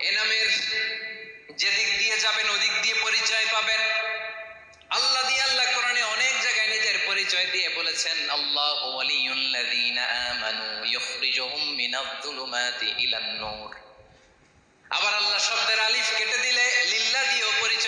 এ নামের যেদিক দিয়ে যাবেন, ওদিক দিয়ে পরিচয় পাবেন। আল্লাহ দিয়ে আল্লাহ কোরআনে অনেক জায়গায় নিজের পরিচয় দিয়ে বলেছেন, আল্লাহ ওয়ালিয়ুল্লাযীনা আমানু ইখরিজুহুম মিনায-যুলুমাতি ইলান-নূর আবার আল্লাহ শব্দের আলিফ কেটে দিলে লিল্লাহ দিয়েও পরিচয়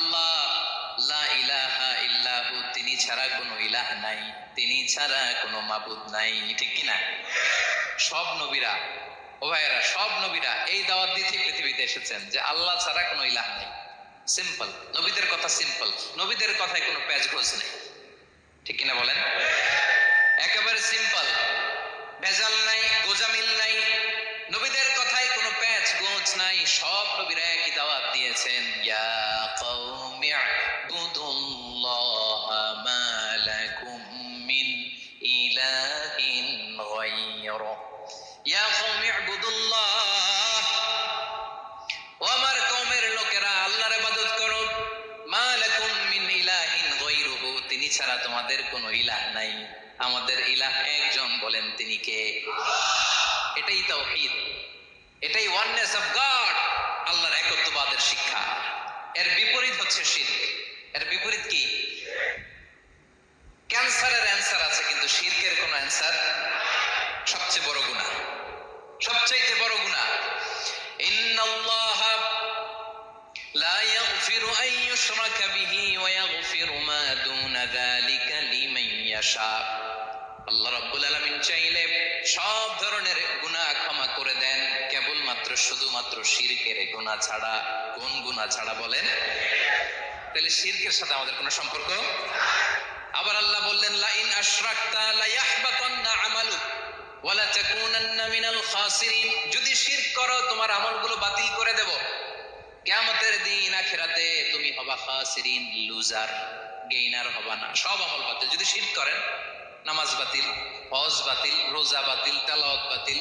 ছাড়া কোনো ইলাহ নাই, তিনি ছাড়া কোনো মাবুদ নাই, ঠিক কি না? সব নবীরা, ও ভাইয়েরা, সব নবীরা এই দাওয়াত দিতে পৃথিবীতে এসেছেন যে আল্লাহ ছাড়া কোনো ইলাহ নেই। সিম্পল নবীদের কথা সিম্পল নবীদের কথায় কোনো প্যাচ ঘোষ নেই। ঠিক কিনা বলেন? একেবারে সিম্পল ভেজাল নাই, গোজামিল নাই, নবীদের কথায় কোনো প্যাচ গোঁজ নাই, সব নবীরা একই দাওয়াত দিয়েছেন, ইয়া কওমি ইবুদুল্লাহ ইয়া কওমি ইবুদুল্লাহ। এটাই ওয়াননেস অফ গড আল্লাহর শিক্ষা। এর বিপরীত হচ্ছে শিরক। এর বিপরীত কি? ক্যান্সারের অ্যান্সার আছে, কিন্তু শিরকের يشرك به ويغفر ما دون ذلك لمن يشاء আল্লাহ রাব্বুল আলামিন চাইলে সব ধরনের গুনাহ ক্ষমা করে দেন কেবলমাত্র শুধুমাত্র শিরকের গুনাহ ছাড়া কোন গুনাহ ছাড়া বলেন তাহলে শিরকের সাথে আমাদের কোনো সম্পর্ক আবার আল্লাহ বললেন লা ইন আশরাকতা লা ইয়াহবাতান্না আমালুক ওয়া লা তাকুনান্না মিনাল খাসিরিন যদি শিরক করো তোমার আমলগুলো বাতিল করে দেব কিয়ামতের দিন আখিরাতে তুমি হবা খাসিরিন লুজার গেইনার হবা না। সব আমল বাতিল। যদি শিরক করেন, নামাজ বাতিল, হজ বাতিল, রোজা বাতিল, তেলাওয়াত বাতিল,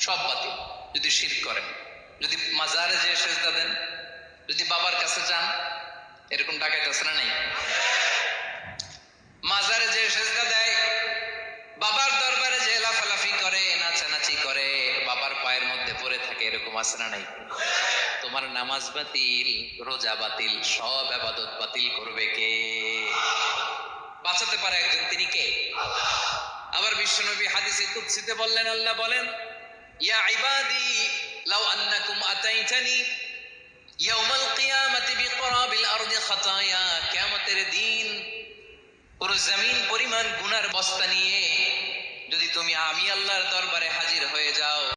সব বাতিল। যদি শিরক করেন, যদি মাজারে যে সেজদা দেন, যদি বাবার কাছে যান, এরকম ডাকাইতে আছে না নেই? মাজারে যে সেজদা দেয়, বাবার দরবারে যে লাফালাফি করে, নাচানাচি করে, বাবার পায়ের মধ্যে পড়ে থাকে, এরকম আছে না নাই? তোমার নামাজ বাতিল, রোজা বাতিল, সব আবাদত বাতিল করবে কে? বাঁচাতে পারে একজন, তিনি কে? আবার বিশ্বনবী হাদিসে কুদসিতে বললেন, আল্লাহ বলেন, ইয়া ইবাদি, লাউ আন্নাকুম আতাইতানি কিয়ামাতি বিকরাবিল আরদি খাতায়া। কিয়ামতের দিন পুরো জমিন পরিমাণ গুনার বস্তা নিয়ে যদি তুমি আমি আল্লাহর দরবারে হাজির হয়ে যাও